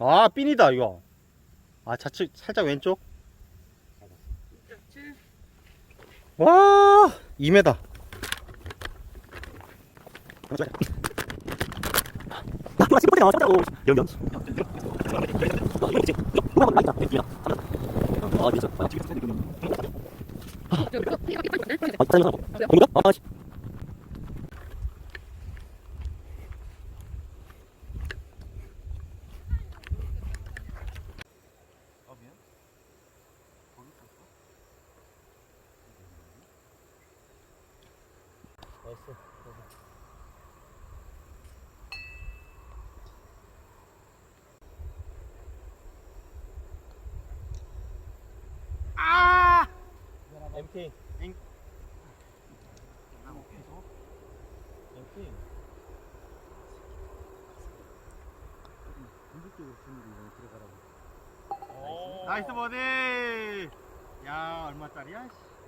아 핀이다 이거. 아 좌측 살짝 왼쪽. 와 2m 아 MT 잉 MT 나이스 버디! 야 얼마짜리야 씨.